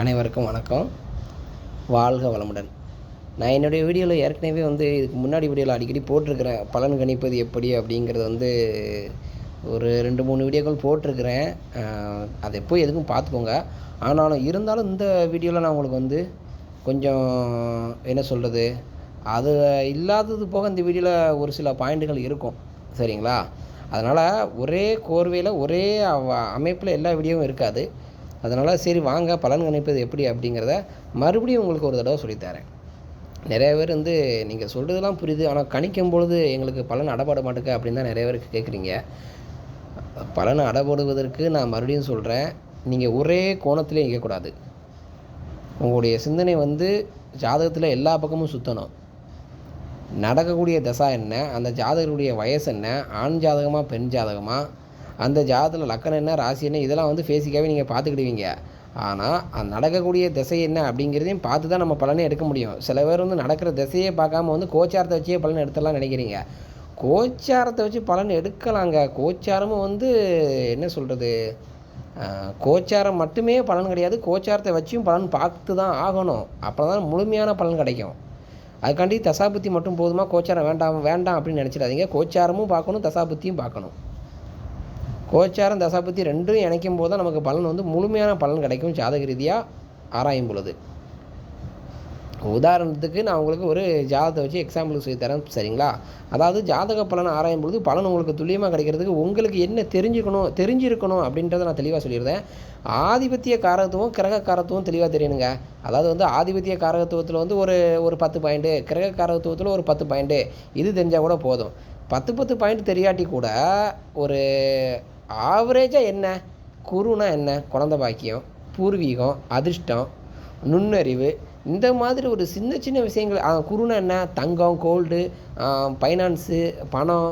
அனைவருக்கும் வணக்கம். வாழ்க வளமுடன். நான் என்னுடைய வீடியோவில் ஏற்கனவே வந்து இதுக்கு முன்னாடி வீடியோவில் அடிக்கடி போட்டிருக்கிறேன். பலன் கணிப்பது எப்படி அப்படிங்கிறது வந்து ஒரு ரெண்டு மூணு வீடியோக்கள் போட்டிருக்கிறேன். அதை போய் எதுக்கும் பார்த்துக்கோங்க. ஆனாலும் இருந்தாலும் இந்த வீடியோவில் நான் உங்களுக்கு வந்து கொஞ்சம் என்ன சொல்கிறது அது இல்லாதது போக இந்த வீடியோவில் ஒரு சில பாயிண்ட்டுகள் இருக்கும். சரிங்களா? அதனால் ஒரே கோர்வையில் ஒரே அமைப்பில் எல்லா வீடியோவும் இருக்காது. அதனால் சரி வாங்க பலன் கணிப்பது எப்படி அப்படிங்கிறத மறுபடியும் உங்களுக்கு ஒரு தடவை சொல்லித்தரேன். நிறைய பேர் வந்து நீங்கள் சொல்கிறதுலாம் புரியுது ஆனால் கணிக்கும் பொழுது எங்களுக்கு பலன் அடப்பட மாட்டேங்க அப்படின்னு தான் நிறைய பேருக்கு கேட்குறீங்க பலன் அடப்படுவதற்கு நான் மறுபடியும் சொல்கிறேன் நீங்கள் ஒரே கோணத்திலே இருக்கக்கூடாது உங்களுடைய சிந்தனை வந்து ஜாதகத்தில் எல்லா பக்கமும் சுற்றணும் நடக்கக்கூடிய தசா என்ன அந்த ஜாதகருடைய வயசு என்ன ஆண் ஜாதகமாக பெண் ஜாதகமாக அந்த ஜாதகத்தில் லக்கணம் என்ன ராசி என்ன இதெல்லாம் வந்து பேசிக்காகவே நீங்கள் பார்த்துக்கிடுவீங்க. ஆனால் அது நடக்கக்கூடிய திசை என்ன அப்படிங்கிறதையும் பார்த்து தான் நம்ம பலனே எடுக்க முடியும். சில பேர் வந்து நடக்கிற திசையே பார்க்காம வந்து கோச்சாரத்தை வச்சே பலன் எடுத்துடலாம் நினைக்கிறீங்க. கோச்சாரத்தை வச்சு பலன் எடுக்கலாங்க. கோச்சாரமும் வந்து என்ன சொல்கிறது கோச்சாரம் மட்டுமே பலன் கிடையாது. கோச்சாரத்தை வச்சும் பலன் பார்த்து தான் ஆகணும். அப்போ தான் முழுமையான பலன் கிடைக்கும். அதுக்காண்டி தசாபுத்தி மட்டும் போதுமா? கோச்சாரம் வேண்டாம் வேண்டாம் அப்படின்னு நினச்சிடாதீங்க. கோச்சாரமும் பார்க்கணும் தசாபுத்தியும் பார்க்கணும். கோச்சாரம் தசாபுத்தி ரெண்டும் இணைக்கும் போது தான் நமக்கு பலன் வந்து முழுமையான பலன் கிடைக்கும். ஜாதக ரீதியாக ஆராயும் பொழுது. உதாரணத்துக்கு நான் உங்களுக்கு ஒரு ஜாதகத்தை வச்சு எக்ஸாம்பிளுக்கு சொல்லி தரேன் சரிங்களா? அதாவது ஜாதக பலன் ஆராயும் பொழுது பலன் உங்களுக்கு துல்லியமாக கிடைக்கிறதுக்கு உங்களுக்கு என்ன தெரிஞ்சுக்கணும் தெரிஞ்சிருக்கணும் அப்படின்றத நான் தெளிவாக சொல்லியிருந்தேன் ஆதிபத்திய காரகத்துவம் கிரக காரத்துவம் தெளிவாக தெரியணுங்க. அதாவது வந்து ஆதிபத்திய காரகத்துவத்தில் வந்து ஒரு ஒரு பத்து பாயிண்ட்டு கிரக காரகத்துவத்தில் ஒரு பத்து பாயிண்ட்டு இது தெரிஞ்சால் கூட போதும். பத்து பத்து பாயிண்ட் தெரியாட்டி கூட ஒரு ஆவரேஜாக என்ன? குருனா என்ன? குழந்த பாக்கியம் பூர்வீகம் அதிர்ஷ்டம் நுண்ணறிவு. இந்த மாதிரி ஒரு சின்ன சின்ன விஷயங்கள். குருனா என்ன? தங்கம் கோல்டு ஃபைனான்ஸு பணம்.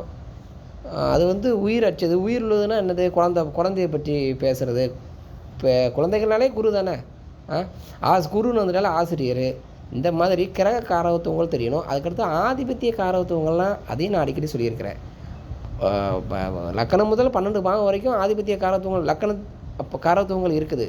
அது வந்து உயிர் அச்சது உயிர் உள்ளதுன்னா என்னது? குழந்த குழந்தைய பற்றி பேசுகிறது இப்போ குழந்தைகள்னாலே குரு தானே? ஆ ஆஸ் குருன்னு வந்துட்டால ஆசிரியர். இந்த மாதிரி கிரக காரகத்துவங்கள் தெரியணும். அதுக்கடுத்து ஆதிபத்திய காரகத்துவங்கள்லாம் அதையும் நான் அடிக்கடி சொல்லியிருக்கிறேன். லக்கணம் முதல் பன்னெண்டு பாகம் வரைக்கும் ஆதிபத்திய காரத்துவங்கள் லக்கண அப்போ காரத்துவங்கள் இருக்குது.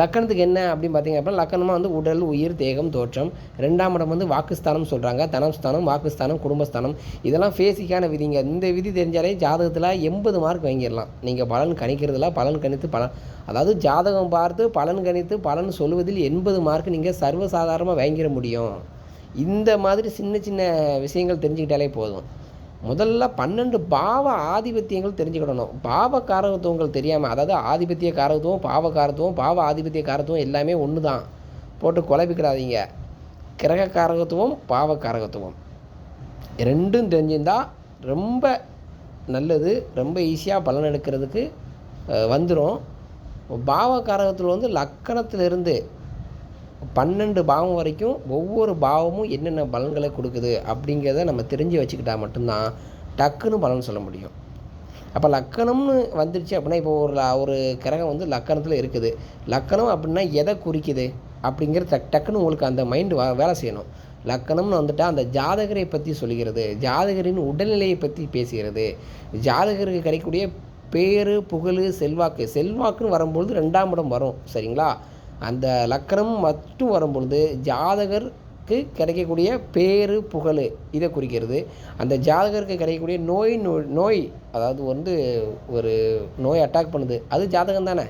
லக்கணத்துக்கு என்ன அப்படின்னு பார்த்தீங்க அப்படின்னா லக்கணமாக வந்து உடல் உயிர் தேகம் தோற்றம். ரெண்டாம் இடம் வந்து வாக்குஸ்தானம் சொல்கிறாங்க தனம்ஸ்தானம் வாக்குஸ்தானம் குடும்பஸ்தானம். இதெல்லாம் பேசிக்கான விதிங்க. இந்த விதி தெரிஞ்சாலே ஜாதகத்தில் எண்பது மார்க் வாங்கிடலாம். நீங்கள் பலன் கணிக்கிறதுல பலன் கணித்து பலன். அதாவது ஜாதகம் பார்த்து பலன் கணித்து பலன் சொல்வதில் எண்பது மார்க் நீங்கள் சர்வசாதாரணமாக வாங்கிட முடியும். இந்த மாதிரி சின்ன சின்ன விஷயங்கள் தெரிஞ்சுக்கிட்டாலே போதும். முதல்ல பன்னெண்டு பாவ ஆதிபத்தியங்கள் தெரிஞ்சுக்கிடணும். பாவ காரகத்துவங்கள் தெரியாமல் அதாவது ஆதிபத்திய காரகத்துவம் பாவ காரத்துவம் பாவ ஆதிபத்திய காரத்துவம் எல்லாமே ஒன்று தான் போட்டு குழப்பிக்கிடாதீங்க. கிரக காரகத்துவம் பாவ காரகத்துவம். ரெண்டும் தெரிஞ்சிருந்தால் ரொம்ப நல்லது ரொம்ப ஈஸியாக பலன் எடுக்கிறதுக்கு வந்துடும் பாவ காரகத்தில் வந்து லக்கணத்திலிருந்து பன்னெண்டு பாவம் வரைக்கும் ஒவ்வொரு பாவமும் என்னென்ன பலன்களை கொடுக்குது அப்படிங்கிறத நம்ம தெரிஞ்சு வச்சுக்கிட்டா மட்டும்தான் டக்குன்னு பலன் சொல்ல முடியும். அப்போ லக்கணம்னு வந்துருச்சு அப்படின்னா இப்போ ஒரு ஒரு கிரகம் வந்து லக்கணத்தில் இருக்குது. லக்கணம் அப்படின்னா எதை குறிக்குது அப்படிங்கிற டக் டக்குன்னு உங்களுக்கு அந்த மைண்டு வேலை செய்யணும். லக்கணம்னு வந்துட்டால் அந்த ஜாதகரை பற்றி சொல்கிறது ஜாதகரின் உடல்நிலையை பற்றி பேசுகிறது. ஜாதகருக்கு கிடைக்கக்கூடிய பேரு புகழ் செல்வாக்கு செல்வாக்குன்னு வரும்பொழுது ரெண்டாம் இடம் வரும் சரிங்களா? அந்த லக்கணம் மட்டும் வரும்பொழுது ஜாதகருக்கு கிடைக்கக்கூடிய பேரு புகழ் இதை குறிக்கிறது. அந்த ஜாதகருக்கு கிடைக்கக்கூடிய நோய் நோய் அதாவது வந்து ஒரு நோய் அட்டாக் பண்ணுது. அது ஜாதகம் தானே?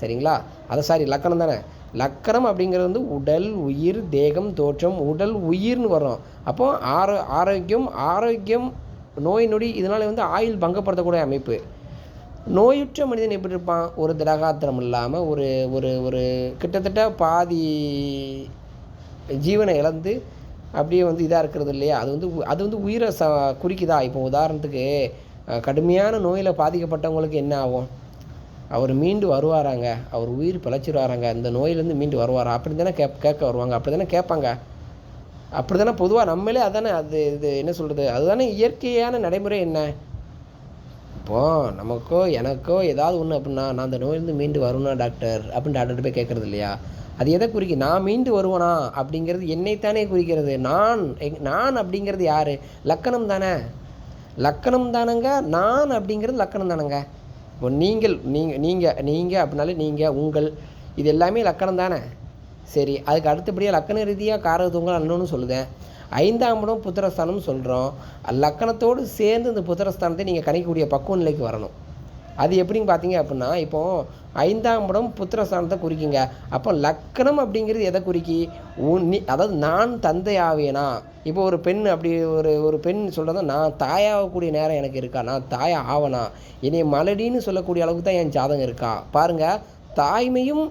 சரிங்களா? அது சாரி லக்கணம் தானே? லக்கணம் அப்படிங்கிறது வந்து உடல் உயிர் தேகம் தோற்றம் உடல் உயிர்னு வரும் அப்போ ஆரோ ஆரோக்கியம் ஆரோக்கியம் நோய் நொடி இதனால் வந்து ஆயுள் பங்கப்படுத்தக்கூடிய அமைப்பு. நோயுற்ற மனிதன் எப்படி இருப்பான்? ஒரு திடகாத்திரம் இல்லாமல் ஒரு ஒரு ஒரு கிட்டத்தட்ட பாதி ஜீவனை இழந்து அப்படியே வந்து இதாக இருக்கிறது இல்லையா? அது வந்து உ- அது வந்து உயிரை ச குறிக்குதா? இப்போ உதாரணத்துக்கு கடுமையான நோயில் பாதிக்கப்பட்டவங்களுக்கு என்ன ஆகும்? அவர் மீண்டு வருவாராங்க. அவர் உயிர் பிழைச்சிடுவாராங்க இந்த நோயிலேருந்து மீண்டு வருவாரா? அப்படி தானே கேப் கேட்க வருவாங்க. அப்படி தானே கேட்பாங்க. அப்படி தானே பொதுவாக நம்மளே அதானே அது இது என்ன சொல்கிறது அதுதானே இயற்கையான நடைமுறை என்ன? இப்போது நமக்கோ எனக்கோ ஏதாவது ஒன்று அப்படின்னா நான் அந்த நோயிலிருந்து மீண்டு வருவேனா டாக்டர்? அப்படின்னு டாக்டர் போய் கேட்குறது இல்லையா? அது எதை குறிக்கும் நான் மீண்டு வருவனா? அப்படிங்கிறது என்னைத்தானே குறிக்கிறது. நான் எங்- நான் அப்படிங்கிறது யார்? லக்கணம் தானே. லக்கணம் தானங்க நான் அப்படிங்கிறது லக்கணம் தானங்க. இப்போ நீங்கள் நீங்கள் நீங்கள் நீங்கள் அப்படின்னாலே நீங்கள் உங்கள் இது எல்லாமே லக்கணம் தானே. சரி அதுக்கு அடுத்தபடியாக லக்கண ரீதியாக காரகத்துவங்கள் அண்ணன்னு சொல்லுதேன். ஐந்தாம் இடம் புத்திரஸ்தானம்னு சொல்கிறோம் லக்கணத்தோடு சேர்ந்து இந்த புத்திரஸ்தானத்தை நீங்கள் கணிக்கக்கூடிய பக்குவ நிலைக்கு வரணும். அது எப்படின்னு பார்த்தீங்க அப்படின்னா இப்போ ஐந்தாம் இடம் புத்திரஸ்தானத்தை குறிக்குங்க. அப்போ லக்கணம் அப்படிங்கிறது எதை குறிக்கி? உன் நீ அதாவது நான் தந்தை ஆவேனா இப்போ ஒரு பெண் அப்படி ஒரு ஒரு பெண் சொல்கிறத நான் தாயாகக்கூடிய நேரம் எனக்கு இருக்கா? நான் தாயா ஆவனா? என்னை மலடின்னு சொல்லக்கூடிய அளவுக்கு தான் என் ஜாதகம் இருக்கா? பாருங்கள் தாய்மையும்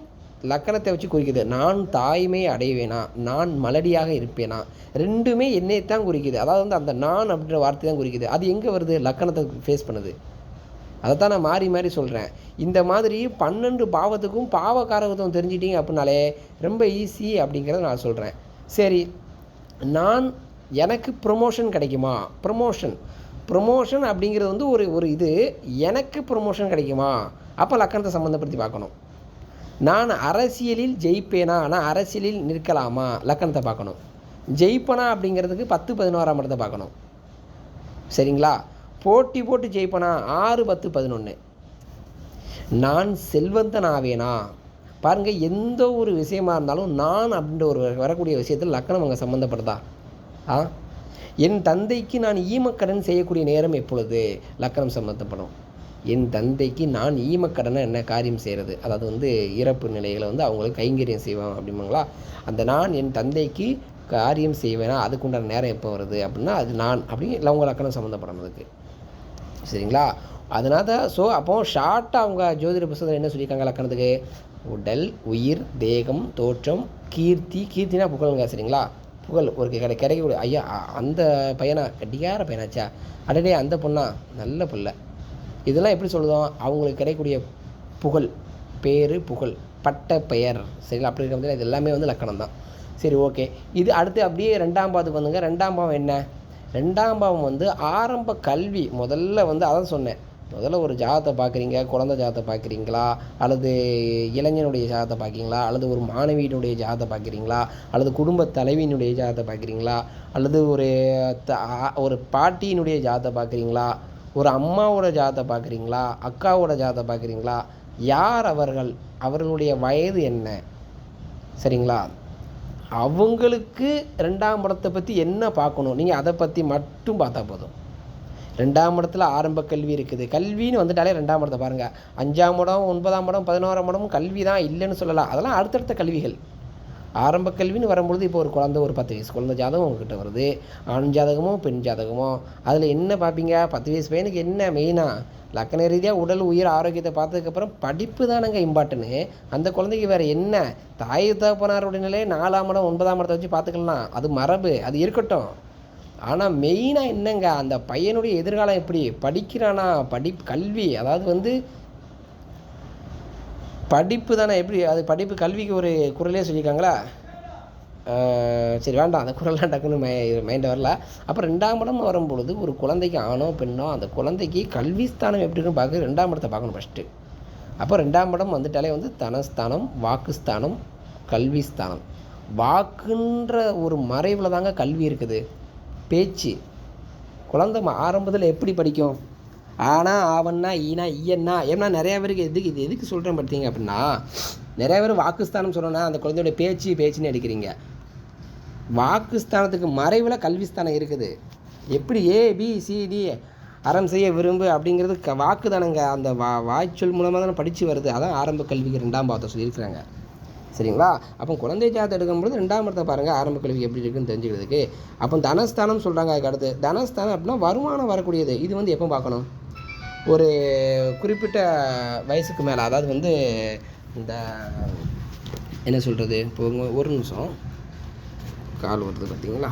லக்கணத்தை வச்சு குறிக்குது. நான் தாய்மை அடைவேனா? நான் மலடியாக இருப்பேனா? ரெண்டுமே என்னைத்தான் குறிக்குது. அதாவது வந்து அந்த நான் அப்படின்ற வார்த்தை தான் குறிக்குது. அது எங்கே வருது? லக்கணத்தை ஃபேஸ் பண்ணுது. அதைத்தான் நான் மாறி மாறி சொல்கிறேன் இந்த மாதிரி பன்னெண்டு பாவத்துக்கும் பாவகாரகத்துவம் தெரிஞ்சிட்டிங்க அப்படின்னாலே ரொம்ப ஈஸி அப்படிங்கிறத நான் சொல்கிறேன் சரி நான் எனக்கு ப்ரொமோஷன் கிடைக்குமா? ப்ரொமோஷன் ப்ரொமோஷன் அப்படிங்கிறது வந்து ஒரு ஒரு இது எனக்கு ப்ரொமோஷன் கிடைக்குமா? அப்போ லக்கணத்தை சம்மந்தப்படுத்தி பார்க்கணும். நான் அரசியலில் ஜெயிப்பேனா? ஆனால் அரசியலில் நிற்கலாமா? லக்கணத்தை பார்க்கணும். ஜெயிப்பனா அப்படிங்கிறதுக்கு பத்து பதினோராம் இடத்தை பார்க்கணும். சரிங்களா? போட்டி போட்டு ஜெயிப்பனா? ஆறு பத்து பதினொன்று நான் செல்வந்தன் ஆவேனா? பாருங்கள் எந்த ஒரு விஷயமா இருந்தாலும் நான் அப்படின்ற ஒரு வரக்கூடிய விஷயத்தில் லக்கணம் அங்கே சம்மந்தப்படுதா ஆ? என் தந்தைக்கு நான் ஈமக்கடன் செய்யக்கூடிய நேரம் எப்பொழுது? லக்கணம் சம்மந்தப்படும் என் தந்தைக்கு நான் ஈமக்கடனை என்ன காரியம் செய்கிறது அதாவது வந்து இறப்பு நிலைகளை வந்து அவங்களுக்கு கைங்கரியம் செய்வாங்க அப்படிம்பாங்களா? அந்த நான் என் தந்தைக்கு காரியம் செய்வேனா? அதுக்குண்டான நேரம் எப்போ வருது அப்படின்னா அது நான் அப்படி லவங்க லக்கணம் சம்மந்தப்படுறதுக்கு சரிங்களா? அதனால தான் ஸோ அப்போ ஷார்ட்டாக அவங்க ஜோதிட புஸ்தகத்தில் என்ன சொல்லியிருக்காங்க லக்கணத்துக்கு? உடல் உயிர் தேகம் தோற்றம் கீர்த்தி. கீர்த்தினா புகழுங்க சரிங்களா? புகழ் ஒரு கிடை கிடைக்கக்கூடிய ஐயா அந்த பையனா? கட்டிக்கார பையனாச்சா? அடடே அந்த பொண்ணா? நல்ல பிள்ளை. இதெல்லாம் எப்படி சொல்லுதோம் அவங்களுக்கு கிடைக்கக்கூடிய புகழ் பேர் புகழ் பட்ட பெயர். சரிங்களா? அப்படி இருக்கிறது இது எல்லாமே வந்து லக்கணம் தான். சரி ஓகே. இது அடுத்து அப்படியே ரெண்டாம் பாவத்துக்கு வந்துங்க. ரெண்டாம் பாவம் என்ன? ரெண்டாம் பாவம் வந்து ஆரம்ப கல்வி. முதல்ல வந்து அதான் சொன்னேன். முதல்ல ஒரு ஜாதத்தை பார்க்குறீங்க குழந்தை ஜாதத்தை பார்க்குறீங்களா? அல்லது இளைஞனுடைய ஜாதத்தை பார்க்குறீங்களா? அல்லது ஒரு மாணவியினுடைய ஜாதத்தை பார்க்குறீங்களா? அல்லது குடும்ப தலைவியினுடைய ஜாதத்தை பார்க்குறீங்களா? அல்லது ஒரு த- ஒரு பாட்டியினுடைய ஜாதத்தை பார்க்குறீங்களா? ஒரு அம்மாவோட ஜாதை பார்க்குறீங்களா? அக்காவோட ஜாதை பார்க்குறீங்களா? யார் அவர்கள்? அவர்களுடைய வயது என்ன? சரிங்களா? அவங்களுக்கு ரெண்டாம் இடத்தை பற்றி என்ன பார்க்கணும்? நீங்கள் அதை பற்றி மட்டும் பார்த்தா போதும். ரெண்டாம் இடத்துல ஆரம்ப கல்வி இருக்குது. கல்வின்னு வந்துட்டாலே ரெண்டாம் இடத்தை பாருங்கள் அஞ்சாம் இடம் ஒன்பதாம் இடம் பதினோராம் இடமும் கல்வி தான் இல்லைன்னு சொல்லலாம். அதெல்லாம் அடுத்தடுத்த கல்விகள். ஆரம்ப கல்வின்னு வரும்பொழுது இப்போ ஒரு குழந்தை ஒரு பத்து வயசு குழந்தை ஜாதகம் உங்ககிட்ட வருது. ஆண் ஜாதகமோ பெண் ஜாதகமோ அதில் என்ன பார்ப்பீங்க? பத்து வயசு பையனுக்கு என்ன மெயினாக லக்கண ரீதியாக உடல் உயிர் ஆரோக்கியத்தை பார்த்ததுக்கப்புறம் படிப்பு தானங்க இம்பார்ட்டன்னு அந்த குழந்தைக்கு வேறு என்ன? தாய் தகப்பனாருடைய நாலாம் இடம் ஒன்பதாம் இடத்தை வச்சு பார்த்துக்கலாம். அது மரபு அது இருக்கட்டும். ஆனால் மெயினாக என்னங்க? அந்த பையனுடைய எதிர்காலம் எப்படி? படிக்கிறானா? படி கல்வி அதாவது வந்து படிப்பு தானே எப்படி அது படிப்பு கல்விக்கு ஒரு குரலே சொல்லியிருக்காங்களா? சரி வேண்டாம் அந்த குரல்லாம் டக்குன்னு மை மைண்ட் வரல. அப்புறம் ரெண்டாம் இடம் வரும்பொழுது ஒரு குழந்தைக்கு ஆணோ பெண்ணோ அந்த குழந்தைக்கு கல்வி ஸ்தானம் எப்படி இருக்குன்னு பார்க்க ரெண்டாம் இடத்தை பார்க்கணும் ஃபஸ்ட்டு அப்போ ரெண்டாம் இடம் வந்துட்டாலே வந்து தனஸ்தானம் வாக்குஸ்தானம் கல்வி ஸ்தானம். வாக்குன்ற ஒரு மறைவில் தாங்க கல்வி இருக்குது. பேச்சு. குழந்தை ஆரம்பத்தில் எப்படி படிக்கும்? ஆனா ஆவன்னா ஈனா ஈயன்னா ஏன்னா நிறையா பேருக்கு எதுக்கு இது? எதுக்கு சொல்கிறேன் பார்த்தீங்க அப்படின்னா நிறைய பேர் வாக்குஸ்தானம் சொல்லணும்னா அந்த குழந்தையோட பேச்சு பேச்சுன்னு எடுக்கிறீங்க வாக்குஸ்தானத்துக்கு மறைவில் கல்விஸ்தானம் இருக்குது. எப்படி ஏ பி அறம் செய்ய விரும்பு அப்படிங்கிறது க வாக்கு தானங்க அந்த வா வாய்ச்சொல் மூலமாக தானே படித்து வருது. அதான் ஆரம்ப கல்விக்கு ரெண்டாம் பாவத்தை சொல்லியிருக்கிறாங்க. சரிங்களா? அப்போ குழந்தை ஜாதகம் எடுக்கும்போது ரெண்டாம் இடத்தை பாருங்கள் ஆரம்ப கல்வி எப்படி இருக்குன்னு தெரிஞ்சுக்கிறதுக்கு. அப்போ தனஸ்தானம் சொல்கிறாங்க அதுக்கு அடுத்து. தனஸ்தானம் அப்படின்னா வருமானம் வரக்கூடியது. இது வந்து எப்போ பார்க்கணும்? ஒரு குறிப்பிட்ட வயசுக்கு மேலே அதாவது வந்து இந்த என்ன சொல்கிறது இப்போ ஒரு நிமிஷம். கால் வருது பார்த்தீங்களா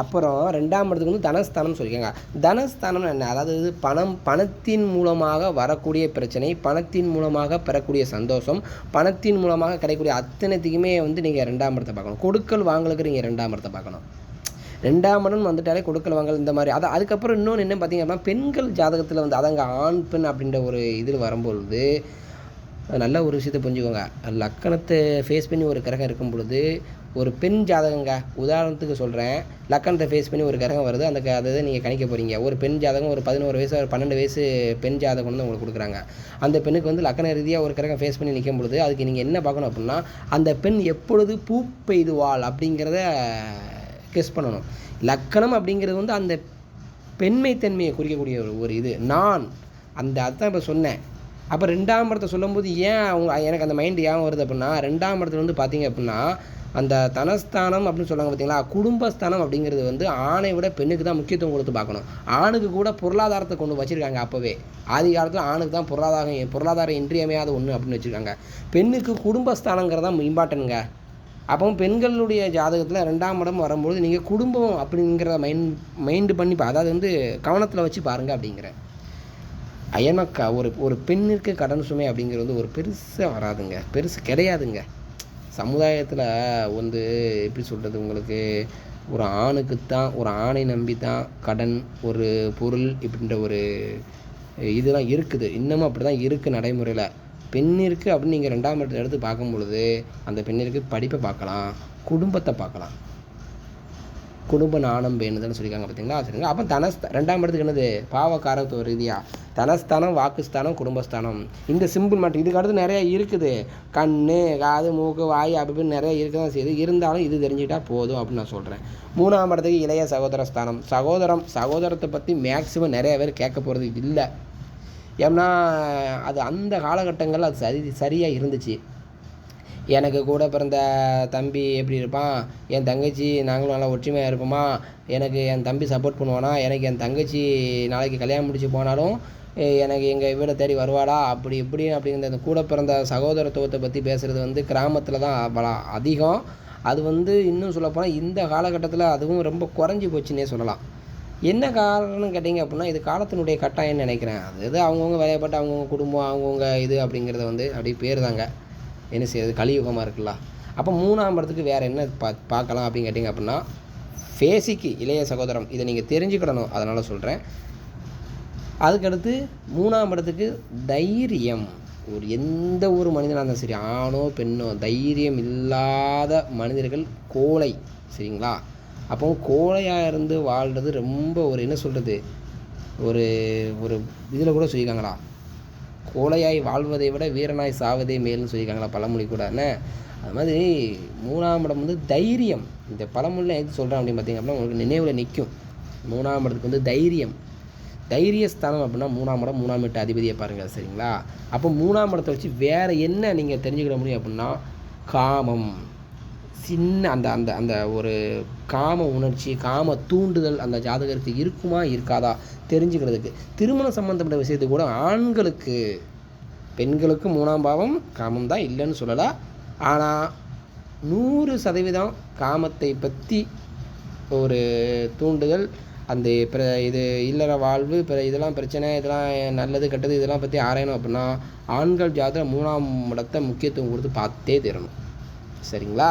அப்புறம் ரெண்டாம் இடத்துக்கு வந்து தனஸ்தானம் சொல்லிக்கோங்க தனஸ்தானம் என்ன? அதாவது இது பணம் பணத்தின் மூலமாக வரக்கூடிய பிரச்சனை பணத்தின் மூலமாக பெறக்கூடிய சந்தோஷம் பணத்தின் மூலமாக கிடைக்கக்கூடிய அத்தனைத்துக்குமே வந்து நீங்கள் ரெண்டாம் இடத்தை பார்க்கணும். கொடுக்கல் வாங்கலுக்கு நீங்கள் ரெண்டாம் இடத்தை பார்க்கணும். ரெண்டாம் இடம் வந்துட்டாலே கொடுக்கல வாங்கல் இந்த மாதிரி. அது அதுக்கப்புறம் இன்னொன்று என்ன பார்த்தீங்க அப்படின்னா பெண்கள் ஜாதகத்தில் வந்து அதங்க ஆண் பெண் அப்படின்ற ஒரு இதில் வரும்பொழுது நல்ல ஒரு விஷயத்தை புரிஞ்சுக்கோங்க. லக்கணத்தை ஃபேஸ் பண்ணி ஒரு கிரகம் இருக்கும் பொழுது ஒரு பெண் ஜாதகங்க உதாரணத்துக்கு சொல்கிறேன் லக்கணத்தை ஃபேஸ் பண்ணி ஒரு கிரகம் வருது அந்த க- அதை நீங்கள் கணிக்க போகிறீங்க ஒரு பெண் ஜாதகம் ஒரு பதினோரு வயசு ஒரு பன்னெண்டு வயசு பெண் ஜாதகம் வந்து உங்களுக்கு கொடுக்குறாங்க. அந்த பெண்ணுக்கு வந்து லக்கண ரீதியாக ஒரு கிரகம் ஃபேஸ் பண்ணி நிற்கும் பொழுது அதுக்கு நீங்கள் என்ன பார்க்கணும் அப்படின்னா அந்த பெண் எப்பொழுது பூ பெய்துவாள் அப்படிங்கிறத கெஸ் பண்ணணும். லக்கணம் அப்படிங்கிறது வந்து அந்த பெண்மைத்தன்மையை குறிக்கக்கூடிய ஒரு ஒரு இது. நான் அந்த அதுதான் இப்போ சொன்னேன். அப்போ ரெண்டாம் இடத்தை சொல்லும்போது ஏன் அவங்க எனக்கு அந்த மைண்டு ஏன் வருது அப்படின்னா ரெண்டாம் இடத்துல வந்து பார்த்தீங்க அப்படின்னா அந்த தனஸ்தானம் அப்படின்னு சொல்லுவாங்க பார்த்தீங்களா குடும்பஸ்தானம் அப்படிங்கிறது வந்து ஆணை விட பெண்ணுக்கு தான் முக்கியத்துவம் கொடுத்து பார்க்கணும். ஆணுக்கு கூட பொருளாதாரத்தை கொண்டு வச்சுருக்காங்க அப்போவே. ஆதி காலத்தில் ஆணுக்கு தான் பொருளாதாரம் பொருளாதாரம் இன்றியமையாத ஒன்று அப்படின்னு வச்சுருக்காங்க. பெண்ணுக்கு குடும்பஸ்தானங்கிறது தான் இம்பார்ட்டனுங்க அப்போ பெண்களுடைய ஜாதகத்தில் ரெண்டாம் இடம் வரும்போது நீங்கள் குடும்பம் அப்படிங்கிற மைண்ட் மைண்டு பண்ணி அதாவது வந்து கவனத்தில் வச்சு பாருங்கள் அப்படிங்கிறேன் அயனக்கா ஒரு ஒரு பெண்ணிற்கு கடன் சுமை அப்படிங்கிறது வந்து ஒரு பெருசாக வராதுங்க. பெருசு கிடையாதுங்க. சமுதாயத்தில் வந்து எப்படி சொல்கிறது உங்களுக்கு? ஒரு ஆணுக்கு தான் ஒரு ஆணை நம்பி தான் கடன் ஒரு பொருள் இப்படின்ற ஒரு இதெல்லாம் இருக்குது. இன்னமும் அப்படி தான் இருக்குது நடைமுறையில். பெண்ணிற்கு அப்படின்னு நீங்கள் ரெண்டாம் இடத்துல எடுத்து பார்க்கும் பொழுது அந்த பெண்ணிற்கு படிப்பை பார்க்கலாம் குடும்பத்தை பார்க்கலாம். குடும்ப நாணம் வேணுதுன்னு சொல்லியிருக்காங்க பார்த்தீங்களா சரிங்களா? அப்போ தனஸ்த ரெண்டாம் இடத்துக்கு என்னது? பாவகாரத்துவ ரீதியாக தனஸ்தானம் வாக்குஸ்தானம் குடும்பஸ்தானம். இந்த சிம்பிள் மட்டும். இதுக்கு அடுத்து நிறைய இருக்குது. கண் காது மூக்கு வாய் அப்படி நிறைய இருக்க தான் செய்யுது. இருந்தாலும் இது தெரிஞ்சுக்கிட்டா போதும் அப்படின்னு நான் சொல்கிறேன் மூணாம் இடத்துக்கு இளைய சகோதர ஸ்தானம் சகோதரம் சகோதரத்தை பற்றி மேக்ஸிமம் நிறைய பேர் கேட்க போகிறது இல்லை. ஏன்னா அது அந்த காலகட்டங்களில் அது சரி சரியாக இருந்துச்சு. எனக்கு கூட பிறந்த தம்பி எப்படி இருப்பான்? என் தங்கச்சி நாங்களும் நல்லா ஒற்றுமையாக இருப்போமா? எனக்கு என் தம்பி சப்போர்ட் பண்ணுவானா? எனக்கு என் தங்கச்சி நாளைக்கு கல்யாணம் முடிச்சு போனாலும் எனக்கு எங்கள் வீடை தேடி வருவாளா? அப்படி இப்படி அப்படிங்கிற அந்த கூட பிறந்த சகோதரத்துவத்தை பற்றி பேசுகிறது வந்து கிராமத்தில் தான் பல அதிகம். அது வந்து இன்னும் சொல்லப்போனால் இந்த காலகட்டத்தில் அதுவும் ரொம்ப குறைஞ்சி போச்சுன்னே சொல்லலாம். என்ன காரணம் கேட்டிங்க அப்படின்னா இது காலத்தினுடைய கட்டாயம்னு நினைக்கிறேன். அது இது அவங்கவுங்க வேலையப்பட்டு அவங்கவுங்க குடும்பம் அவங்கவுங்க இது அப்படிங்கிறத வந்து அப்படியே பேர் தாங்க என்ன செய்யறது கலியுகமாக இருக்குல்ல. அப்போ மூணாம் படத்துக்கு வேறு என்ன பா பார்க்கலாம் அப்படின்னு கேட்டிங்க அப்படின்னா ஃபேசிக்கு இளைய சகோதரம் இதை நீங்கள் தெரிஞ்சுக்கிடணும். அதனால் சொல்கிறேன் அதுக்கடுத்து மூணாம் படத்துக்கு தைரியம். ஒரு எந்த ஒரு மனிதனாக இருந்தாலும் சரி ஆணோ பெண்ணோ தைரியம் இல்லாத மனிதர்கள் கோழை. சரிங்களா? அப்போது கோழையாக இருந்து வாழ்கிறது ரொம்ப ஒரு என்ன சொல்கிறது ஒரு ஒரு இதில் கூட சொல்லியிருக்காங்களா? கோழையாய் வாழ்வதை விட வீரனாய் சாவதே மேல்னு சொல்லியிருக்காங்களா பழமொழி கூட. என்ன? அது மாதிரி மூணாம் இடம் வந்து தைரியம். இந்த பழமொழியில் எது சொல்கிறேன் அப்படின்னு பார்த்தீங்க அப்படின்னா உங்களுக்கு நினைவில் நிற்கும் மூணாம் இடத்துக்கு வந்து தைரியம். தைரியஸ்தானம் அப்படின்னா மூணாம் இடம் மூணாம் எட்டு அதிபதியை பாருங்கள் சரிங்களா? அப்போ மூணாம் இடத்தை வச்சு வேறு என்ன நீங்கள் தெரிஞ்சுக்கிட முடியும் அப்படின்னா காமம். சின்ன அந்த அந்த அந்த ஒரு காம உணர்ச்சி காம தூண்டுதல் அந்த ஜாதகருக்கு இருக்குமா இருக்காதா தெரிஞ்சுக்கிறதுக்கு. திருமணம் சம்மந்தப்பட்ட விஷயத்து கூட ஆண்களுக்கு பெண்களுக்கு மூணாம் பாவம் காமம் தான் இல்லைன்னு சொல்லலாம் ஆனால் நூறு சதவீதம் காமத்தை பற்றி ஒரு தூண்டுதல் அந்த பிற இது இல்லற வாழ்வு பிற இதெல்லாம் பிரச்சனை இதெல்லாம் நல்லது கெட்டது இதெல்லாம் பற்றி ஆராயணும் அப்படின்னா ஆண்கள் ஜாதகம் மூணாம் இடத்தை முக்கியத்துவம் கொடுத்து பார்த்தே தரணும். சரிங்களா?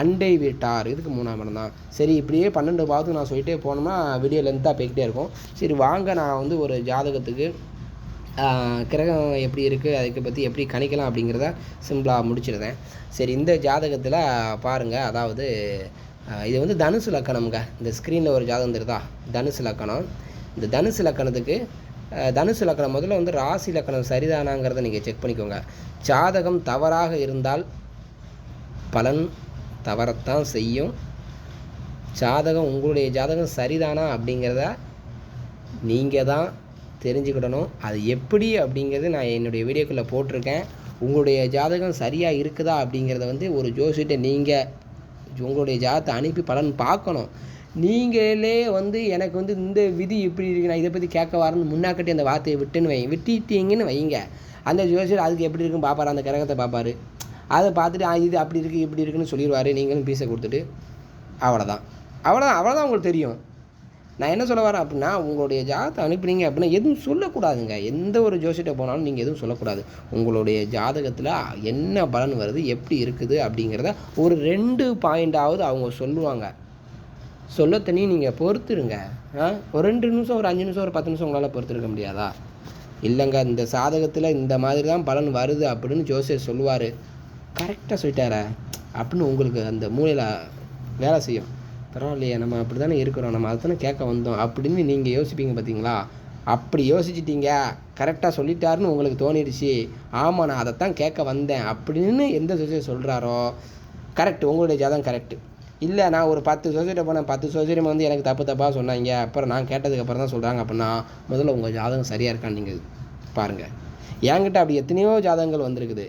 அண்டை வீட்டார். இதுக்கு மூணாம் இடம் தான். சரி இப்படியே பன்னெண்டு பாவத்துக்கு நான் சொல்லிட்டே போனோம்னா வீடியோ லென்த்தாக போய்கிட்டே இருக்கும். சரி வாங்க நான் வந்து ஒரு ஜாதகத்துக்கு கிரகம் எப்படி இருக்குது அதுக்கு பற்றி எப்படி கணிக்கலாம் அப்படிங்கிறத சிம்பிளாக முடிச்சிருந்தேன். சரி இந்த ஜாதகத்தில் பாருங்கள் அதாவது இது வந்து தனுசு லக்கணம்ங்க. இந்த ஸ்க்ரீனில் ஒரு ஜாதகம் தெரியுதா? தனுசு லக்கணம். இந்த தனுசு லக்கணத்துக்கு தனுசு லக்கணம் முதல்ல வந்து ராசி லக்கணம் சரிதானாங்கிறத நீங்கள் செக் பண்ணிக்கோங்க. ஜாதகம் தவறாக இருந்தால் பலன் தவறத்தான் செய்யும். ஜாதகம் உங்களுடைய ஜாதகம் சரிதானா அப்படிங்கிறத நீங்கள் தான் தெரிஞ்சுக்கிடணும். அது எப்படி அப்படிங்கிறது நான் என்னுடைய வீடியோக்குள்ளே போட்டிருக்கேன். உங்களுடைய ஜாதகம் சரியாக இருக்குதா அப்படிங்கிறத வந்து ஒரு ஜோசிட்ட நீங்கள் உங்களுடைய ஜாதகத்தை அனுப்பி பலன் பார்க்கணும். நீங்களே வந்து எனக்கு வந்து இந்த விதி இப்படி இருக்கு நான் இதை பற்றி கேட்க வரேன்னு முன்னாக்கட்டி அந்த வார்த்தையை விட்டுன்னு வைங்க விட்டுட்டீங்கன்னு வைங்க. அந்த ஜோசியர் அதுக்கு எப்படி இருக்குன்னு பார்ப்பாரு? அந்த கிரகத்தை பார்ப்பாரு. அதை பார்த்துட்டு இது அப்படி இருக்குது இப்படி இருக்குன்னு சொல்லிடுவார். நீங்களும் பீஸை கொடுத்துட்டு. அவ்வளோதான் அவ்வளோதான் அவ்வளோதான் உங்களுக்கு தெரியும். நான் என்ன சொல்ல வரேன் அப்படின்னா உங்களுடைய ஜாதகத்தை அனுப்புனீங்க அப்படின்னா எதுவும் சொல்லக்கூடாதுங்க. எந்த ஒரு ஜோசிட்ட போனாலும் நீங்கள் எதுவும் சொல்லக்கூடாது. உங்களுடைய ஜாதகத்தில் என்ன பலன் வருது எப்படி இருக்குது அப்படிங்கிறத ஒரு ரெண்டு பாயிண்டாவது அவங்க சொல்லுவாங்க. சொல்லத்தனையும் நீங்கள் பொறுத்துருங்க. ஆ? ஒரு ரெண்டு நிமிஷம் ஒரு அஞ்சு நிமிஷம் ஒரு பத்து நிமிஷம் உங்களால் பொறுத்துருக்க முடியாதா? இல்லைங்க இந்த சாதகத்தில் இந்த மாதிரி தான் பலன் வருது அப்படின்னு ஜோசியர் சொல்லுவார். கரெக்டாக சொல்லிட்டாரே. அப்படின்னு உங்களுக்கு அந்த மூளையில் வேலை செய்யும். பரவாயில்லையே நம்ம அப்படி தானே இருக்கிறோம். நம்ம அதை தானே கேட்க வந்தோம். அப்படின்னு நீங்கள் யோசிப்பீங்க பார்த்தீங்களா அப்படி யோசிச்சிட்டீங்க. கரெக்டாக சொல்லிட்டாருன்னு உங்களுக்கு தோணிடுச்சு. ஆமாம் நான் அதைத்தான் கேட்க வந்தேன். அப்படின்னு எந்த சொசைட்டி சொல்கிறாரோ கரெக்ட். உங்களுடைய ஜாதகம் கரெக்ட். இல்லை நான் ஒரு பத்து சொசைட்டி போனேன். பத்து சொசைட்டி வந்து எனக்கு தப்பு தப்பாக சொன்னாங்க. அப்புறம் நான் கேட்டதுக்கப்புறம் தான் சொல்கிறாங்க அப்படின்னா முதல்ல உங்கள் ஜாதகம் சரியாக இருக்கான்னு நீங்கள் பாருங்கள் என்கிட்ட அப்படி எத்தனையோ ஜாதகங்கள் வந்திருக்குது.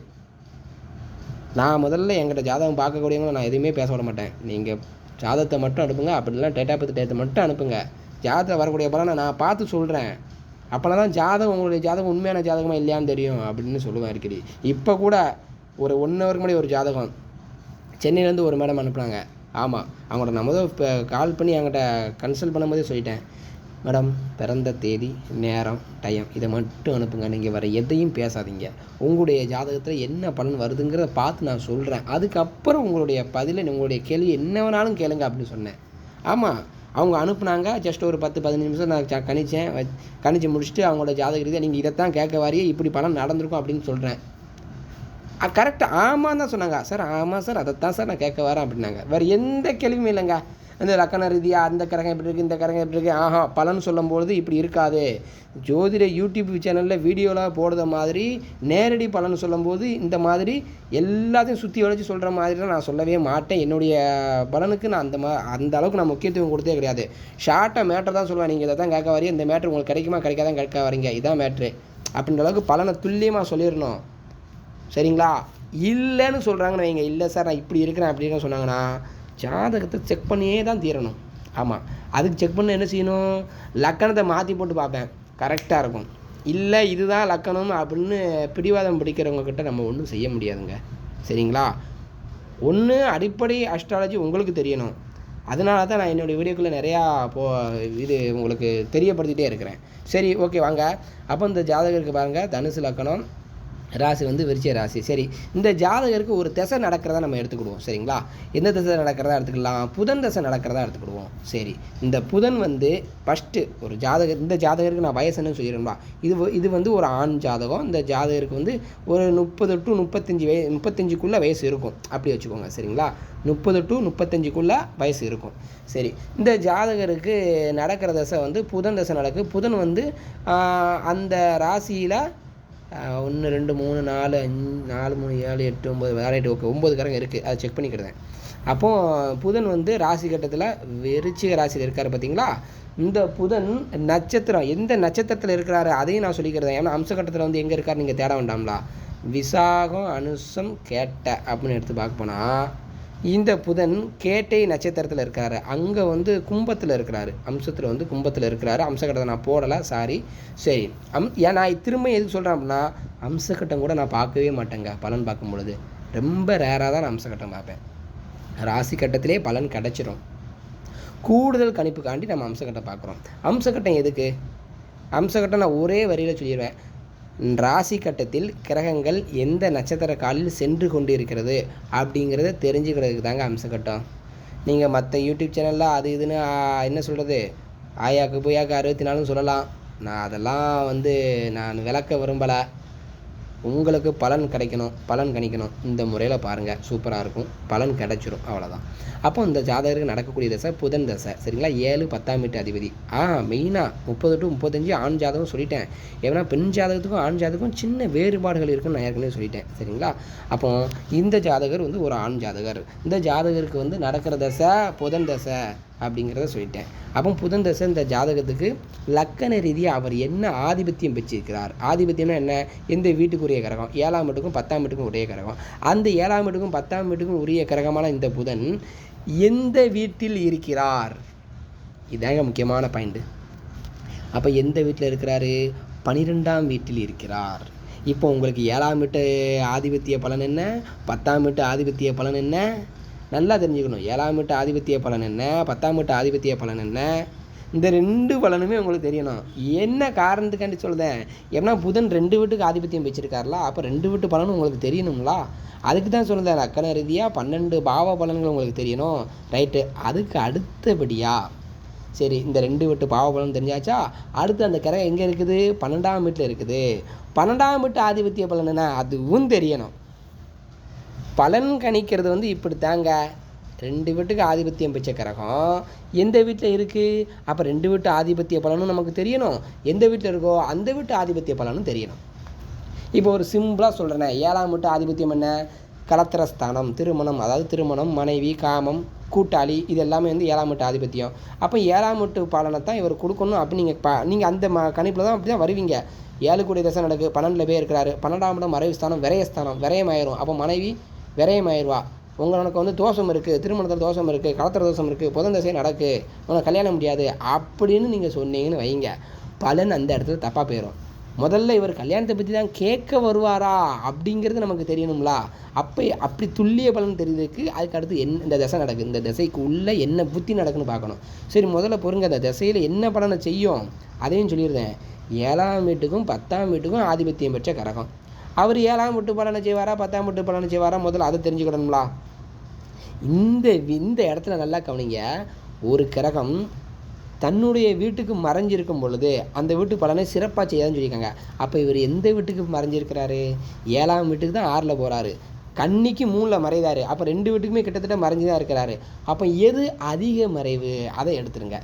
நான் முதல்ல என்கிட்ட ஜாதகம் பார்க்கக்கூடியவங்க நான் எதுவுமே பேச விட மாட்டேன். நீங்கள் ஜாதகத்தை மட்டும் அனுப்புங்க அப்படிலாம் டேட்டா பற்றி டேட்டை மட்டும் அனுப்புங்க. ஜாதகத்தில் வரக்கூடிய பலனை நான் பார்த்து சொல்கிறேன் அப்போனா தான் ஜாதகம் உங்களுடைய ஜாதகம் உண்மையான ஜாதகமாக இல்லையான்னு தெரியும் அப்படின்னு சொல்லுவேன் அடிக்கடி. இப்போ கூட ஒரு ஒன் ஹவருக்கு முன்னாடி ஒரு ஜாதகம் சென்னையிலேருந்து ஒரு மேடம் அனுப்புனாங்க. ஆமாம் அவங்களோட நான் முதல் இப்போ கால் பண்ணி என்கிட்ட கன்சல்ட் பண்ணும்போதே சொல்லிட்டேன். மேடம் பிறந்த தேதி நேரம் டைம் இதை மட்டும் அனுப்புங்க. நீங்கள் வேறு எதையும் பேசாதீங்க. உங்களுடைய ஜாதகத்தில் என்ன பலன் வருதுங்கிறத பார்த்து நான் சொல்கிறேன் அதுக்கப்புறம் உங்களுடைய பதிலை உங்களுடைய கேள்வி என்ன வேணாலும் கேளுங்க அப்படின்னு சொன்னேன். ஆமாம் அவங்க அனுப்புனாங்க. ஜஸ்ட் ஒரு பத்து பதினஞ்சு நிமிஷம் நான் கணிச்சேன். கணிச்சு முடிச்சுட்டு அவங்களோட ஜாதக ரீதியாக நீங்கள் இதைத்தான் கேட்க வாரியே இப்படி பலன் நடந்திருக்கும் அப்படின்னு சொல்கிறேன் கரெக்டாக ஆமாம் தான் சொன்னாங்க. சார் ஆமாம் சார் அதைத்தான் சார் நான் கேட்க வரேன் அப்படின்னாங்க. வேறு எந்த கேள்வியும் இல்லைங்க. இந்த லக்கண ரீதியாக அந்த கரகம் எப்படி இருக்குது இந்த கிரகம் எப்படி இருக்குது ஆஹா பலன் சொல்லும்பொழுது இப்படி இருக்காது. ஜோதிட யூடியூப் சேனலில் வீடியோவில் போடுற மாதிரி நேரடி பலன் சொல்லும்போது இந்த மாதிரி எல்லாத்தையும் சுற்றி வளைச்சி சொல்கிற மாதிரிலாம் நான் சொல்லவே மாட்டேன். என்னுடைய பலனுக்கு நான் அந்த மா அந்த அளவுக்கு நான் முக்கியத்துவம் கொடுத்தே கிடையாது. ஷார்ட்டாக மேட்டர் தான் சொல்லுவேன். நீங்கள் இதை தான் கேட்க வரீங்க. இந்த மேட்ரு உங்களுக்கு கிடைக்குமா கிடைக்காதான் கேட்க வரீங்க. இதான் மேட்ரு அப்படின்ற அளவுக்கு பலனை துல்லியமாக சொல்லிடணும். சரிங்களா? இல்லைன்னு சொல்கிறாங்கன்னு வைங்க. இல்லை சார் நான் இப்படி இருக்கிறேன் அப்படின்னு சொன்னாங்கன்னா ஜாதகத்தை செக் பண்ணியே தான் தீரணும். ஆமாம் அதுக்கு செக் பண்ண என்ன செய்யணும்? லக்கணத்தை மாற்றி போட்டு பார்ப்பேன். கரெக்டாக இருக்கும். இல்லை இதுதான் லக்கணம் அப்படின்னு பிடிவாதம் பிடிக்கிறவங்கக்கிட்ட நம்ம ஒன்றும் செய்ய முடியாதுங்க. சரிங்களா? ஒன்று அடிப்படை அஸ்ட்ராலஜி உங்களுக்கு தெரியணும். அதனால தான் நான் என்னுடைய வீடியோக்குள்ளே நிறையா போ இது உங்களுக்கு தெரியப்படுத்திகிட்டே இருக்கிறேன். சரி ஓகே வாங்க. அப்போ இந்த ஜாதகருக்கு பாருங்கள் தனுசு லக்கணம். ராசி வந்து விருச்சிக ராசி. சரி இந்த ஜாதகருக்கு ஒரு திசை நடக்கிறதா நம்ம எடுத்துக்கிடுவோம் சரிங்களா? எந்த திசை நடக்கிறதா எடுத்துக்கலாம்? புதன் திசை நடக்கிறதா எடுத்துக்கிடுவோம் சரி. இந்த புதன் வந்து ஃபஸ்ட்டு ஒரு ஜாதகர் இந்த ஜாதகருக்கு நான் வயசுன்னு சொல்லிடுறேன்பா. இது இது வந்து ஒரு ஆண் ஜாதகம். இந்த ஜாதகருக்கு வந்து ஒரு முப்பது டு முப்பத்தஞ்சு வய முப்பத்தஞ்சுக்குள்ளே வயசு இருக்கும். அப்படி வச்சுக்கோங்க சரிங்களா? முப்பது டு முப்பத்தஞ்சுக்குள்ளே வயசு இருக்கும். சரி இந்த ஜாதகருக்கு நடக்கிற தசை வந்து புதன் தசை நடக்கு. புதன் வந்து அந்த ராசியில் ஒன்று ரெண்டு மூணு நாலு அஞ்சு நாலு மூணு ஏழு எட்டு ஒம்பது வேலைட்டு ஓகே ஒம்பது கரங்க இருக்குது அதை செக் பண்ணிக்கிடுதேன் அப்போது புதன் வந்து ராசி கட்டத்தில் விருச்சிக ராசியில் இருக்கார் பார்த்தீங்களா இந்த புதன் நட்சத்திரம் எந்த நட்சத்திரத்தில் இருக்கிறாரு அதையும் நான் சொல்லிக்கிறேன். ஏன்னா அம்ச கட்டத்தில் வந்து எங்கே இருக்கார் நீங்கள் தேட வேண்டாம்லா. விசாகம் அனுசம் கேட்ட அப்படின்னு எடுத்து பார்க்க போனால் இந்த புதன் கேட்டை நட்சத்திரத்தில் இருக்காரு. அங்கே வந்து கும்பத்தில் இருக்கிறாரு. அம்சத்தில் வந்து கும்பத்தில் இருக்கிறாரு. அம்சக்கட்டத்தை நான் போடலை சாரி சரி. அம் ஏன் நான் திரும்ப எதுக்கு சொல்கிறேன் அப்படின்னா அம்சக்கட்டம் கூட நான் பார்க்கவே மாட்டேங்க பலன் பார்க்கும் பொழுது. ரொம்ப ரேராக தான் நான் அம்சக்கட்டம் பார்ப்பேன். ராசி கட்டத்திலே பலன் கிடச்சிரும். கூடுதல் கணிப்புக்காண்டி நம்ம அம்சக்கட்டம் பார்க்குறோம். அம்சக்கட்டம் எதுக்கு? அம்சக்கட்டம் நான் ஒரே வரியில் சொல்லிடுவேன். ராசி கட்டத்தில் கிரகங்கள் எந்த நட்சத்திர காலில் சென்று கொண்டு இருக்கிறது அப்படிங்கிறத தெரிஞ்சுக்கிறதுக்கு தாங்க அம்சக்கட்டம் நீங்கள் மற்ற யூடியூப் சேனலில் அது இதுன்னு என்ன சொல்கிறது ஆயாக்கு பொய்யாக்கு அறுபத்தி நாலுன்னு சொல்லலாம். நான் அதெல்லாம் வந்து நான் விளக்க விரும்பலை. உங்களுக்கு பலன் கிடைக்கணும் பலன் கணிக்கணும். இந்த முறையில் பாருங்கள் சூப்பராக இருக்கும். பலன் கிடைச்சிரும் அவ்வளோதான் அப்போ இந்த ஜாதகருக்கு நடக்கக்கூடிய தசை புதன் தசை சரிங்களா? ஏழு பத்தாம் வீட்டு அதிபதி. ஆ மெயினாக முப்பது டு முப்பத்தஞ்சு ஆண் ஜாதகம் சொல்லிட்டேன். ஏன்னா பெண் ஜாதகத்துக்கும் ஆண் ஜாதகம் சின்ன வேறுபாடுகள் இருக்குன்னு நான் ஏற்கனவே சொல்லிட்டேன் சரிங்களா? அப்போ இந்த ஜாதகர் வந்து ஒரு ஆண் ஜாதகர். இந்த ஜாதகருக்கு வந்து நடக்கிற தசை புதன் தசை. அப்படிங்கிறத சொல்லிட்டேன். அப்போ புதன் தசை இந்த ஜாதகத்துக்கு லக்கண ரீதியாக அவர் என்ன ஆதிபத்தியம் வச்சிருக்கிறார் ஆதிபத்தியம்னா என்ன? எந்த வீட்டுக்குரிய கிரகம்? ஏழாம் வீட்டுக்கும் பத்தாம் வீட்டுக்கும் உரிய கிரகம். அந்த ஏழாம் வீட்டுக்கும் பத்தாம் வீட்டுக்கும் உரிய கிரகமான இந்த புதன் எந்த வீட்டில் இருக்கிறார்? இதாங்க முக்கியமான பாயிண்ட்டு அப்போ எந்த வீட்டில் இருக்கிறாரு? பனிரெண்டாம் வீட்டில் இருக்கிறார். இப்போ உங்களுக்கு ஏழாம் வீட்டு ஆதிபத்திய பலன் என்ன? பத்தாம் வீட்டு ஆதிபத்திய பலன் என்ன? நல்லா தெரிஞ்சுக்கணும். ஏழாம் வீட்டு ஆதிபத்திய பலன் என்ன? பத்தாம் வீட்டு ஆதிபத்திய பலன் என்ன? இந்த ரெண்டு பலனுமே உங்களுக்கு தெரியணும். என்ன காரணத்துக்காண்டி சொல்லுதேன் ஏன்னா புதன் ரெண்டு வீட்டுக்கு ஆதிபத்தியம் வச்சிருக்காருல அப்போ ரெண்டு வீட்டு பலனும் உங்களுக்கு தெரியணுங்களா அதுக்கு தான் சொல்லுதேன் லக்கண ரீதியாக பன்னெண்டு பாவ பலன்கள் உங்களுக்கு தெரியணும். ரைட்டு. அதுக்கு அடுத்தபடியாக சரி இந்த ரெண்டு வீட்டு பாவபலம் தெரிஞ்சாச்சா? அடுத்து அந்த கிரகம் எங்கே இருக்குது? பன்னெண்டாம் வீட்டில் இருக்குது. பன்னெண்டாம் வீட்டு ஆதிபத்திய பலன் என்ன? அதுவும் தெரியணும். பலன் கணிக்கிறது வந்து இப்படி தாங்க. ரெண்டு வீட்டுக்கு ஆதிபத்தியம் பிச்சை கிரகம். எந்த வீட்டில் இருக்குது அப்போ ரெண்டு வீட்டு ஆதிபத்திய பலனும் நமக்கு தெரியணும். எந்த வீட்டில் இருக்கோ அந்த வீட்டு ஆதிபத்திய பலனும் தெரியணும். இப்போ ஒரு சிம்பிளாக சொல்கிறேனே ஏழாம் வீட்டு ஆதிபத்தியம் என்ன? கலத்திரஸ்தானம் திருமணம் அதாவது திருமணம் மனைவி காமம் கூட்டாளி இது எல்லாமே வந்து ஏழாம் வீட்டு ஆதிபத்தியம். அப்போ ஏழாம் வீட்டு பலனை தான் இவர் கொடுக்கணும் அப்படி நீங்கள் ப நீங்கள் அந்த ம கணிப்பில் தான் அப்படி தான் வருவீங்க. ஏழு கோடி தசை நடக்கு பன்னெண்டில் பேர் இருக்கிறாரு. பன்னெண்டாம் இடம் மறைவு ஸ்தானம் விரயஸ்தானம் விரயமாயிரும். அப்போ மனைவி விரயமாயிருவா உங்களுக்கு வந்து தோஷம் இருக்குது திருமணத்தில் தோஷம் இருக்குது கலத்திர தோஷம் இருக்குது புதன் தசை நடக்கு உனக்கு கல்யாணம் முடியாது அப்படின்னு நீங்கள் சொன்னீங்கன்னு வைங்க. பலன் அந்த இடத்துல தப்பாக போயிடும் முதல்ல இவர் கல்யாணத்தை பற்றி தான் கேட்க வருவாரா அப்படிங்கிறது நமக்கு தெரியணும்ல. அப்போ அப்படி துல்லிய பலன் தெரிஞ்சதுக்கு அதுக்கு அடுத்து என்ன இந்த தசை நடக்குது இந்த தசைக்கு உள்ளே என்ன புத்தி நடக்குன்னு பார்க்கணும். சரி முதல்ல பொறுங்க அந்த தசையில் என்ன பலனை செய்யும்? அதையும் சொல்லியிருந்தேன் ஏழாம் வீட்டுக்கும் பத்தாம் வீட்டுக்கும் ஆதிபத்தியம் பெற்ற கரகம் அவர் ஏழாம் வீட்டு பலனை செய்வாரா பத்தாம் விட்டு பலனை செய்வாரா? முதல்ல அதை தெரிஞ்சுக்கிடணும்லா இந்த இந்த இடத்துல நல்லா கவனிங்க. ஒரு கிரகம் தன்னுடைய வீட்டுக்கு மறைஞ்சிருக்கும் பொழுது அந்த வீட்டு பலனை சிறப்பாக செய்யாதுன்னு சொல்லியிருக்காங்க. அப்போ இவர் எந்த வீட்டுக்கு மறைஞ்சிருக்கிறாரு? ஏழாம் வீட்டுக்கு தான் ஆறில் போகிறாரு கன்னிக்கு மூணில் மறைதாரு அப்போ ரெண்டு வீட்டுக்குமே கிட்டத்தட்ட மறைஞ்சு தான் இருக்கிறாரு. அப்போ எது அதிக மறைவு? அதை எடுத்துருங்க.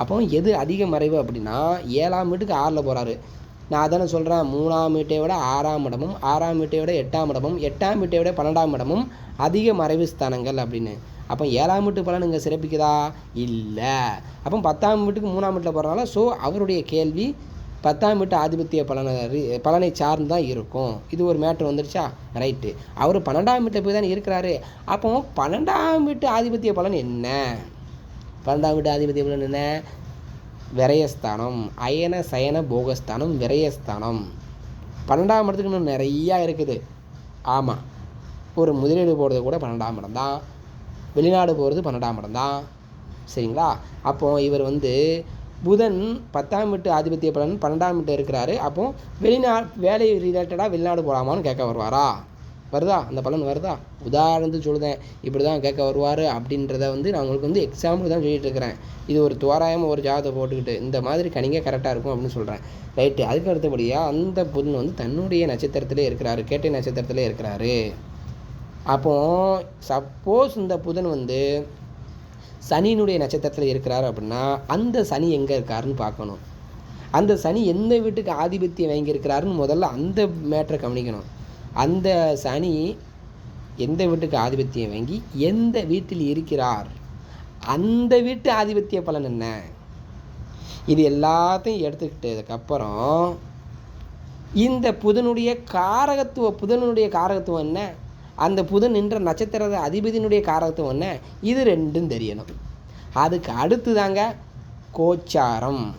அப்போ எது அதிக மறைவு அப்படின்னா ஏழாம் வீட்டுக்கு ஆறில் போகிறாரு நான் அதானே சொல்கிறேன் மூணாம் வீட்டை விட ஆறாம் இடமும் ஆறாம் வீட்டை விட எட்டாம் இடமும் எட்டாம் வீட்டை விட பன்னெண்டாம் இடமும் அதிக மறைவு ஸ்தானங்கள் அப்படின்னு. அப்போ ஏழாம் வீட்டு பலன் இங்கே சிறப்பிக்குதா? இல்லை. அப்போ பத்தாம் வீட்டுக்கு மூணாம் வீட்டில் போகிறனால ஸோ அவருடைய கேள்வி பத்தாம் வீட்டு ஆதிபத்திய பலனை பலனை சார்ந்து தான் இருக்கும். இது ஒரு மேட்ரு வந்துருச்சா? ரைட்டு அவர் பன்னெண்டாம் வீட்டில் போய் தானே இருக்கிறாரு. அப்போ பன்னெண்டாம் வீட்டு ஆதிபத்திய பலன் என்ன? பன்னெண்டாம் வீட்டு ஆதிபத்திய பலன் என்ன? விரயஸ்தானம் அயன சயன போகஸ்தானம் விரயஸ்தானம். பன்னெண்டாம் இடத்துக்கு இன்னும் நிறையா இருக்குது. ஆமாம் ஒரு முதலீடு போகிறது கூட பன்னெண்டாம் இடம் தான். வெளிநாடு போகிறது பன்னெண்டாம் இடம் தான். சரிங்களா? அப்போது இவர் வந்து புதன் பத்தாம் வீட்டு ஆதிபத்திய பலன் பன்னெண்டாம் வீட்டு இருக்கிறாரு. அப்போ வெளிநா வேலை ரிலேட்டடாக வெளிநாடு போகலாமான்னு கேட்க வருவாரா? வருதா? அந்த பலன் வருதா? உதாரணத்துக்கு சொல்லுதேன் இப்படி தான் கேட்க வருவார் அப்படின்றத வந்து நான் உங்களுக்கு வந்து எக்ஸாம்பிள் தான் சொல்லிட்டு இருக்கிறேன். இது ஒரு தோராயமாக ஒரு ஜாதத்தை போட்டுக்கிட்டு இந்த மாதிரி கணிங்க கரெக்டாக இருக்கும் அப்படின்னு சொல்கிறேன் ரைட்டு அதுக்கு அடுத்தபடியாக அந்த புதன் வந்து தன்னுடைய நட்சத்திரத்திலே இருக்கிறாரு. கேட்டை நட்சத்திரத்திலே இருக்கிறாரு. அப்போ சப்போஸ் இந்த புதன் வந்து சனியினுடைய நட்சத்திரத்தில் இருக்கிறார் அப்படின்னா அந்த சனி எங்கே இருக்காருன்னு பார்க்கணும். அந்த சனி எந்த வீட்டுக்கு ஆதிபத்தியம் வாங்கியிருக்கிறாருன்னு முதல்ல அந்த மேட்டரை கவனிக்கணும். அந்த சனி எந்த வீட்டுக்கு ஆதிபத்தியம் வாங்கி எந்த வீட்டில் இருக்கிறார்? அந்த வீட்டு ஆதிபத்திய பலன் என்ன? இது எல்லாத்தையும் எடுத்துக்கிட்டதுக்கப்புறம் இந்த புதனுடைய காரகத்துவ புதனுடைய காரகத்துவம் என்ன? அந்த புதன் நின்ற நட்சத்திர அதிபதியினுடைய காரகத்துவம் என்ன? இது ரெண்டும் தெரியணும். அதுக்கு அடுத்து தாங்க கோச்சாரம்.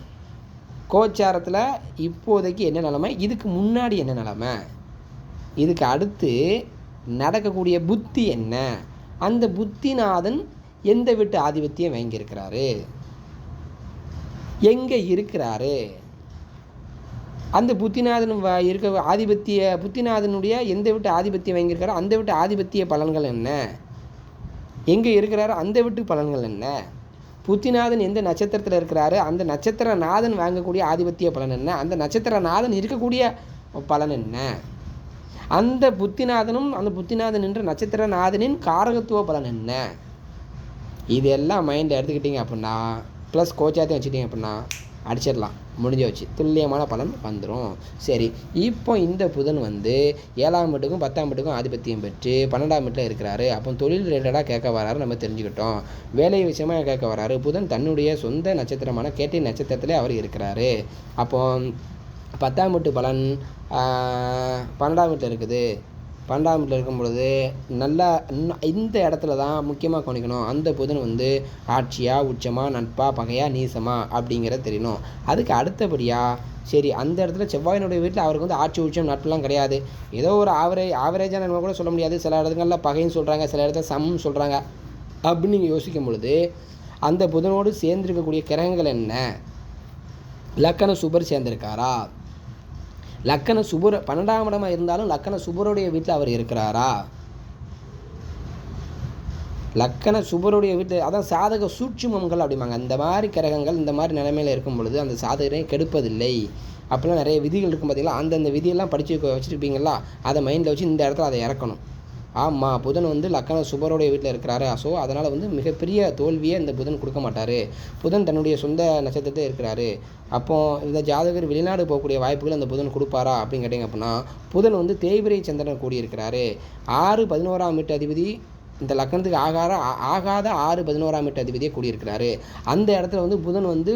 கோச்சாரத்தில் இப்போதைக்கு என்ன நிலமை? இதுக்கு முன்னாடி என்ன நிலமை? இதுக்கு அடுத்து நடக்கக்கூடிய புத்தி என்ன? அந்த புத்திநாதன் எந்த வீட்டு ஆதிபத்தியம் வாங்கியிருக்கிறாரு எங்கே இருக்கிறாரு? அந்த புத்திநாதன் வ- இருக்க ஆதிபத்திய புத்திநாதனுடைய எந்த வீட்டு ஆதிபத்தியம் வாங்கியிருக்காரோ அந்த வீட்டு ஆதிபத்திய பலன்கள் என்ன? எங்கே இருக்கிறாரோ அந்த வீட்டு பலன்கள் என்ன? புத்திநாதன் எந்த நட்சத்திரத்தில் இருக்கிறாரு? அந்த நட்சத்திர நாதன் வாங்கக்கூடிய ஆதிபத்திய பலன் என்ன? அந்த நட்சத்திர நாதன் இருக்கக்கூடிய பலன் என்ன? அந்த புத்திநாதனும் அந்த புத்திநாதன் என்ற நட்சத்திரநாதனின் காரகத்துவ பலன் என்ன? இதெல்லாம் மைண்டில் எடுத்துக்கிட்டீங்க அப்படின்னா ப்ளஸ் கோச்சாத்தையும் வச்சுட்டீங்க அப்படின்னா அடிச்சிடலாம். முடிஞ்ச வச்சு துல்லியமான பலன் வந்துடும் சரி இப்போ இந்த புதன் வந்து ஏழாம் வீட்டுக்கும் பத்தாம் வீட்டுக்கும் ஆதிபத்தியம் பெற்று பன்னெண்டாம் வீட்டில் இருக்கிறாரு. அப்போ தொழில் ரிலேட்டடாக கேட்க வராரு நம்ம தெரிஞ்சுக்கிட்டோம். வேலை விஷயமா கேட்க வராரு. புதன் தன்னுடைய சொந்த நட்சத்திரமான கேட்டி நட்சத்திரத்திலே அவர் இருக்கிறாரு. அப்போ பத்தாம் வீட்டு பலன் பன்னெண்டாம் வீட்டில் இருக்குது. பன்னெண்டாம் வீட்டில் இருக்கும் பொழுது நல்லா இந்த இடத்துல தான் முக்கியமாக கவனிக்கணும். அந்த புதன் வந்து ஆட்சியா உச்சமா நட்பா பகையா நீசமா அப்படிங்கிறத தெரியணும். அதுக்கு அடுத்தபடியாக சரி அந்த இடத்துல செவ்வாயினுடைய வீட்டில் அவருக்கு வந்து ஆட்சி உச்சம் நட்புலாம் கிடையாது. ஏதோ ஒரு ஆவரேஜ் ஆவரேஜான நம்ம கூட சொல்ல முடியாது. சில இடங்களில் பகைன்னு சொல்கிறாங்க சில இடத்துல சமம் சொல்கிறாங்க அப்படின்னு நீங்கள் யோசிக்கும் பொழுது அந்த புதனோடு சேர்ந்துருக்கக்கூடிய கிரகங்கள் என்ன? லக்கண சுபர் சேர்ந்திருக்காரா? லக்கண சுபர் பன்னெண்டாம் இடமாக இருந்தாலும் லக்கண சுபருடைய வீட்டில் அவர் இருக்கிறாரா? லக்கண சுபருடைய வீட்டில் அதான் சாதக சூட்சுமங்கள் அப்படிம்பாங்க. அந்த மாதிரி கிரகங்கள் இந்த மாதிரி நிலைமையில இருக்கும் பொழுது அந்த சாதகரை கெடுப்பதில்லை. அப்படிலாம் நிறைய விதிகள் இருக்கும் பார்த்தீங்களா அந்தந்த விதியெல்லாம் படித்து வச்சுருப்பீங்களா? அதை மைண்டில் வச்சு இந்த இடத்துல அதை இறக்கணும். ஆமாம் புதன் வந்து லக்கண சுபருடைய வீட்டில் இருக்கிறாரு. ஸோ அதனால் வந்து மிகப்பெரிய தோல்வியை இந்த புதன் கொடுக்க மாட்டார். புதன் தன்னுடைய சொந்த நட்சத்திரத்தில் இருக்கிறாரு. அப்போ இந்த ஜாதகர் வெளிநாடு போகக்கூடிய வாய்ப்புகள் அந்த புதன் கொடுப்பாரா அப்படின்னு கேட்டிங்க அப்படின்னா புதன் வந்து தேய்பிரை சந்திரன் கூடியிருக்கிறாரு. ஆறு பதினோராம் வீட்டு அதிபதி இந்த லக்கணத்துக்கு ஆகார ஆகாத ஆறு பதினோராம் வீட்டு அதிபதியே கூடியிருக்கிறாரு. அந்த இடத்துல வந்து புதன் வந்து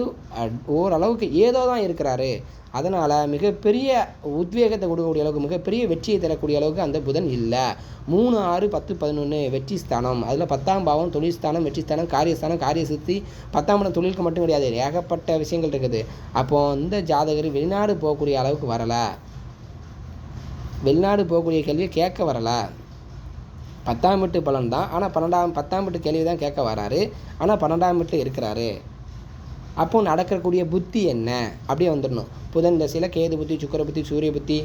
ஓரளவுக்கு ஏதோ தான் இருக்கிறாரு. அதனால் மிகப்பெரிய உத்வேகத்தை கொடுக்கக்கூடிய அளவுக்கு மிகப்பெரிய வெற்றியை தரக்கூடிய அளவுக்கு அந்த புதன் இல்லை. மூணு ஆறு பத்து பதினொன்று வெற்றி ஸ்தானம். அதில் பத்தாம் பாவம் தொழில் ஸ்தானம் வெற்றி ஸ்தானம் காரியஸ்தானம் காரிய சித்தி பத்தாம் இடம் தொழிலுக்கு மட்டும் கிடையாது. ஏகப்பட்ட விஷயங்கள் இருக்குது. அப்போது இந்த ஜாதகர் வெளிநாடு போகக்கூடிய அளவுக்கு வரலை. வெளிநாடு போகக்கூடிய கேள்வியை கேட்க வரலை. பத்தாம் வீட்டு பலன் தான் ஆனால் பன்னெண்டாம் பத்தாம் வீட்டு கேள்வி தான் கேட்க வராரு. ஆனால் பன்னெண்டாம் வீட்டில் இருக்கிறாரு. அப்போ நடக்கக்கூடிய புத்தி என்ன? அப்படியே வந்துடணும். புதன் தசையில் கேது புத்தி சுக்கர புத்தி சூரிய புத்தி.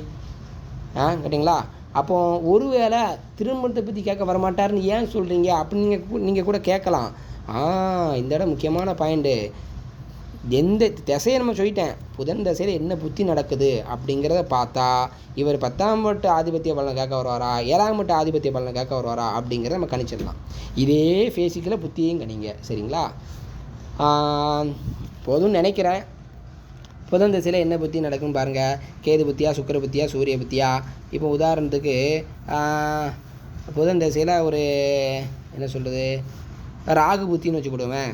ஆ கேட்டிங்களா? அப்போ ஒருவேளை திருமணத்தை பற்றி கேட்க வரமாட்டாருன்னு ஏன் சொல்கிறீங்க அப்படின்னு நீங்கள் நீங்கள் கூட கேட்கலாம். ஆ இந்த இடம் முக்கியமான பாயிண்ட்டு எந்த திசையை நம்ம சொல்லிட்டேன்? புதன் திசையில் என்ன புத்தி நடக்குது? அப்படிங்கிறத பார்த்தா இவர் பத்தாம் வட்டு ஆதிபத்திய பலனை கேட்க வருவாரா? ஏழாம் வட்டு ஆதிபத்திய பலனை கேட்க வருவாரா? அப்படிங்கிறத நம்ம கணிச்சிடலாம். இதே ஃபேஸிக்கில் புத்தியும் கணிங்க. சரிங்களா? போதும் போதும்னு நினைக்கிறேன். புதன் திசையில் என்ன புத்தி நடக்குன்னு பாருங்கள் கேது புத்தியா சுக்கிர புத்தியா சூரிய புத்தியா? இப்போ உதாரணத்துக்கு புதன் திசையில் ஒரு என்ன சொல்கிறது ராகு புத்தின்னு வச்சுக்கிடுவேன்.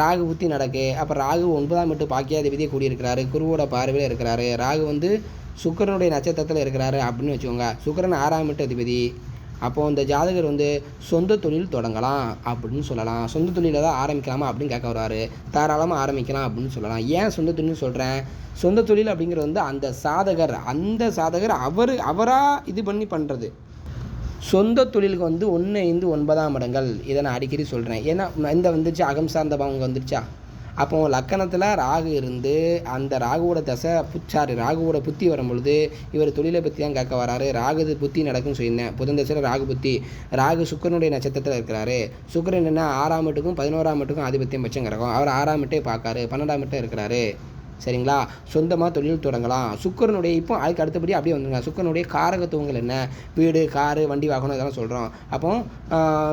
ராகு புத்தி நடக்கு. அப்போ ராகு ஒன்பதாம் எட்டு பாக்கியாதிபதியை கூடியிருக்கிறாரு. குருவோட பார்வையில் இருக்கிறாரு. ராகு வந்து சுக்கிரனுடைய நட்சத்திரத்தில் இருக்கிறாரு அப்படின்னு வச்சுக்கோங்க. சுக்கிரன் ஆறாம் எட்டு அதிபதி. அப்போது இந்த ஜாதகர் வந்து சொந்த தொழில் தொடங்கலாம் அப்படின்னு சொல்லலாம். சொந்த தொழிலை தான் ஆரம்பிக்கலாமா அப்படின்னு கேட்க வர்றாரு. தாராளமாக ஆரம்பிக்கலாம் அப்படின்னு சொல்லலாம். ஏன் சொந்த தொழில்னு சொல்கிறேன் சொந்த தொழில் அப்படிங்கிறது வந்து அந்த சாதகர் அந்த சாதகர் அவர் அவராக இது பண்ணி பண்ணுறது சொந்த தொழிலுக்கு வந்து ஒன்று ஐந்து ஒன்பதாம் இடங்கள். இதை நான் அடிக்கடி சொல்கிறேன் ஏன்னா இந்த வந்துருச்சு? அகம் சார்ந்த பாவங்க வந்துருச்சா? அப்போ லக்கணத்தில் ராகு இருந்து அந்த ராகுவோட தசை புச்சாரு. ராகுவோட புத்தி வரும் பொழுது இவர் தொழிலை பற்றி தான் கேட்க வராரு. ராகு புத்தி நடக்கும்னு சொல்லியிருந்தேன். புதன் தசையில் ராகு புத்தி. ராகு சுக்கரனுடைய நட்சத்திரத்தில் இருக்கிறாரு. சுக்கரன் என்ன ஆறாம் வீட்டுக்கும் பதினோராம் வீட்டுக்கும் ஆதிபத்தியம் பட்சம் கிடக்கும் அவர் ஆறாம் வீட்டே பார்க்காரு. பன்னெண்டாம் வீட்டே இருக்கிறாரு. சரிங்களா? சொந்தமாக தொழில் தொடங்கலாம். சுக்கரனுடைய இப்போ அதுக்கு அடுத்தபடி அப்படியே வந்துருங்க. சுக்கரனுடைய காரகத்துவங்கள் என்ன? வீடு காரு வண்டி வாகனம் இதெல்லாம் சொல்கிறோம் அப்போ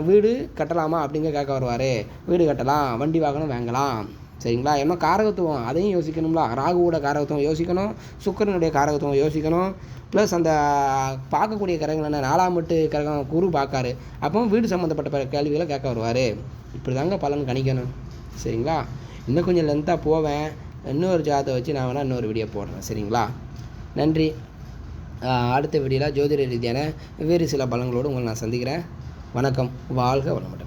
வீடு கட்டலாமா அப்படிங்க கேட்க வருவார். வீடு கட்டலாம் வண்டி வாகனம் வாங்கலாம். சரிங்களா? என்ன காரகத்துவம்? அதையும் யோசிக்கணும்ல. ராகுவோட காரகத்துவம் யோசிக்கணும். சுக்கரனுடைய காரகத்துவம் யோசிக்கணும். ப்ளஸ் அந்த பார்க்கக்கூடிய கிரகங்கள் என்ன? நாலாம் எட்டு கிரகம் குரு பார்க்காரு. அப்போ வீடு சம்மந்தப்பட்ட கேள்விகளை கேட்க வருவார். இப்படி தாங்க பலன் கணிக்கணும். சரிங்களா? இன்னும் கொஞ்சம் லென்த்தாக போவேன். இன்னொரு ஜாதகம் வச்சு நான் வேணால் இன்னொரு வீடியோ போடுறேன் சரிங்களா? நன்றி. அடுத்த வீடியோவில் ஜோதிட ரீதியான வேறு சில பலங்களோடு உங்களை நான் சந்திக்கிறேன். வணக்கம். வாழ்க வளமுடன்.